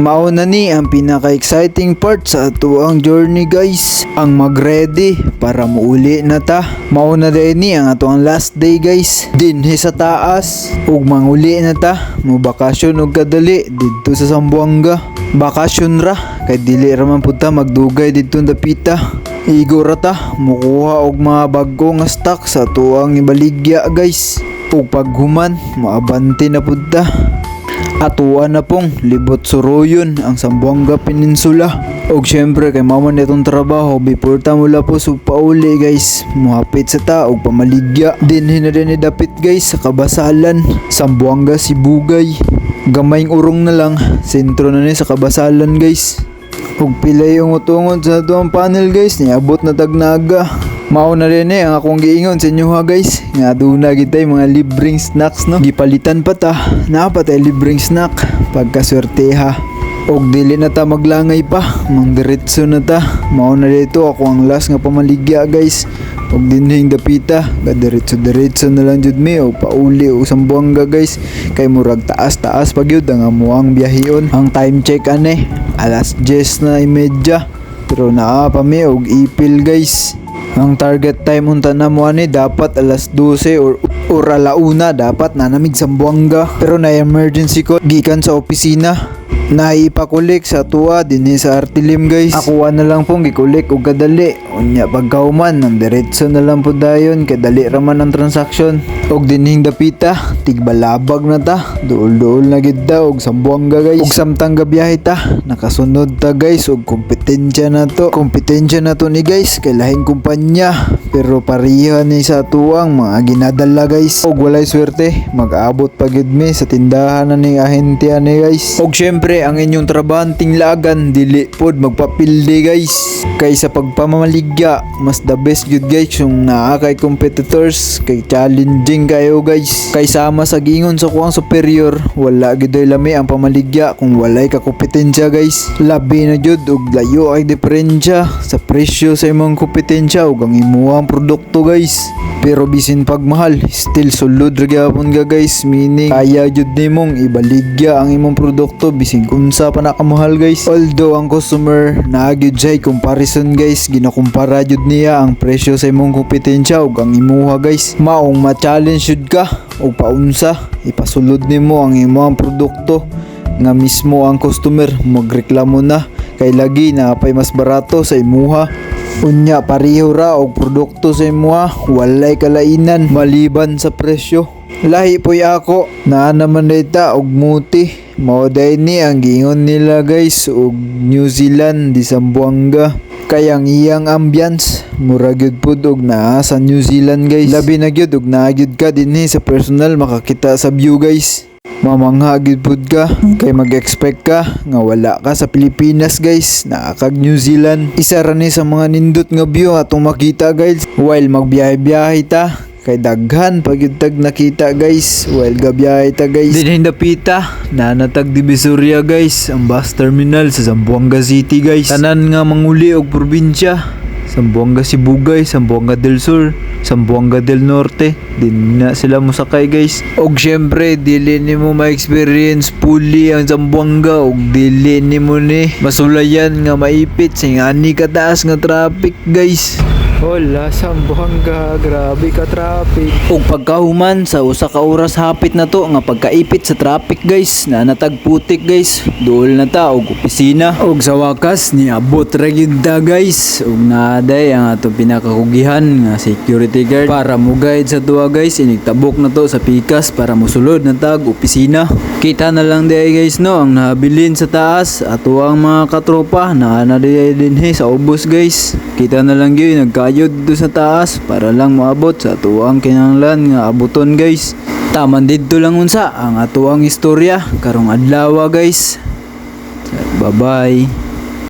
Mauna ni ang pinaka-exciting part sa atuang journey guys. Ang mag-ready para muuli na ta. Mauna din ni ang atuang last day guys. Dinhi sa taas. Ug manguli na ta. Mubakasyon og kadali didto sa Sambuanga. Bakasyon ra kay dili ra man pud ta magdugay didto dapita. Igo ra ta mukuha og mga bago nga stock sa tuang ibaligya guys. Ug paghuman maabante na pud ta. Atuan na pong libot suruyon ang Sambuanga Peninsula. Og syempre kay mama nitong trabaho before ta mula po sa pauli guys. Muhapit sa ta og pamaligya. Din ni dapit guys sa kabasalan. Sambuanga Sibugay. Gamayng urong na lang. Sentro na ni sa kabasalan guys. Ug pilay yung utungod sa tuang panel guys. Niabot na tagnaga. Mao na rin eh ang akong giingon sa inyo ha guys. Nga aduna gitay mga libreng snacks no? Gipalitan pa ta. Naa tay libreng snack. Pagkaswerte ha. Og dili na ta maglangay pa. Mangdiretso na ta. Mao na dito ako ang last nga pamaligya guys. Og dinhing dapita. Gadiretso diretso na lang jud mi. Og pauli o sambuanga guys. Kay murag taas taas pag yun Ang amuang biyahion Ang time check ane. Alas 10 na imedya. Pero naa pa mi og ipil guys ang target time unta na mo ani dapat alas 12 or or alauna dapat nanamig sa Buanga. Pero na emergency ko gikan sa opisina. Naipakulik sa tuwa dinhi sa Artilim guys. Akuha na lang pong gikulik og kadali. Unya pagkauman nang diretso na lang po dayon kay dali raman ang transaction. Og dinhing dapita tigbalabag na ta. Duol-duol na gid ta og Sambuanga guys. Og samtang gabiyahe ta nakasunod ta guys og kompetensya na to. Kompetensya na to ni guys kay lahing kumpanya pero pareha ni sa tuwang mga ginadala guys. Og walay swerte mag-abot pa gid mi sa tindahan na ning ahente ni guys. Og syempre ang inyong trabahan tinglagan dili pod magpapildi guys. Kay sa pagpamamaligya mas the best good guys yung naa kay competitors kay challenging kayo guys. Kay sa gingon sa kuang superior wala gid lami ang pamaligya kung walay ka guys. Labi na jud og layo ay diferensya sa presyo sa imong kompetensya ug ang imuhang produkto guys. Pero bisin pagmahal, still sulod ra gyapon ka guys, meaning kaya jud nimong ibaligya ang imong produkto bisin unsa pa nakamahal guys. Although ang customer naagid say comparison guys, ginakumpara jud niya ang presyo sa imong kompetensya ug ang imuha guys. Maong ma-challenge jud ka ug paunsa ipasulod nimo ang imong produkto nga mismo ang customer magreklamo na kay lagi na pay mas barato sa imuha Unya pareho ra og produkto sa imuha, walay kalainan maliban sa presyo. Lahi po'y ako, naa naman data og muti. Mao day ni ang giingon nila guys og New Zealand di Sambuanga. Kaya ang iyang ambience, mura gyud pud og naa sa New Zealand guys. Labi na gyud og naa gyud ka dinhi sa personal makakita sa view guys. Mamangha gid pud ka kay mag-expect ka nga wala ka sa Pilipinas guys. Naa kag New Zealand. Isa ra ni sa mga nindot nga view atong makita guys. While magbiyahe-biyahe ta kay daghan pag yung tag nakita guys. While gabiyahe ta guys. Din pita nanatag Divisoria guys. Ang bus terminal sa Zamboanga City guys. Tanan nga manguli og probinsya. Sambuanga Sibugay, Sambuanga del Sur, Sambuanga del Norte. Din na sila musakay guys. Og syempre, dili nimo ma-experience fully ang Sambuanga og dili nimo ni masulayan nga maipit sa ngani kataas nga traffic guys. Hola, Sambuanga, grabe ka traffic. Og pagkahuman sa usa ka oras hapit na to nga pagkaipit sa traffic guys, na natag putik guys. Duol na ta og opisina. Og sa wakas ni abot ra gyud ta guys. Og naaday ang ato pinakakugihan nga security guard para mo guide sa tuwa guys. Inigtabok na to sa pikas para mosulod na tag opisina. Kita na lang di guys no ang nahabilin sa taas ato ang mga katropa na na di dinhi sa ubos guys. Kita na lang gyud nagkayod do sa taas para lang moabot sa tuwang kinahanglan nga abuton guys. Taman didto lang unsa ang atuang istorya karong adlaw guys. Bye bye.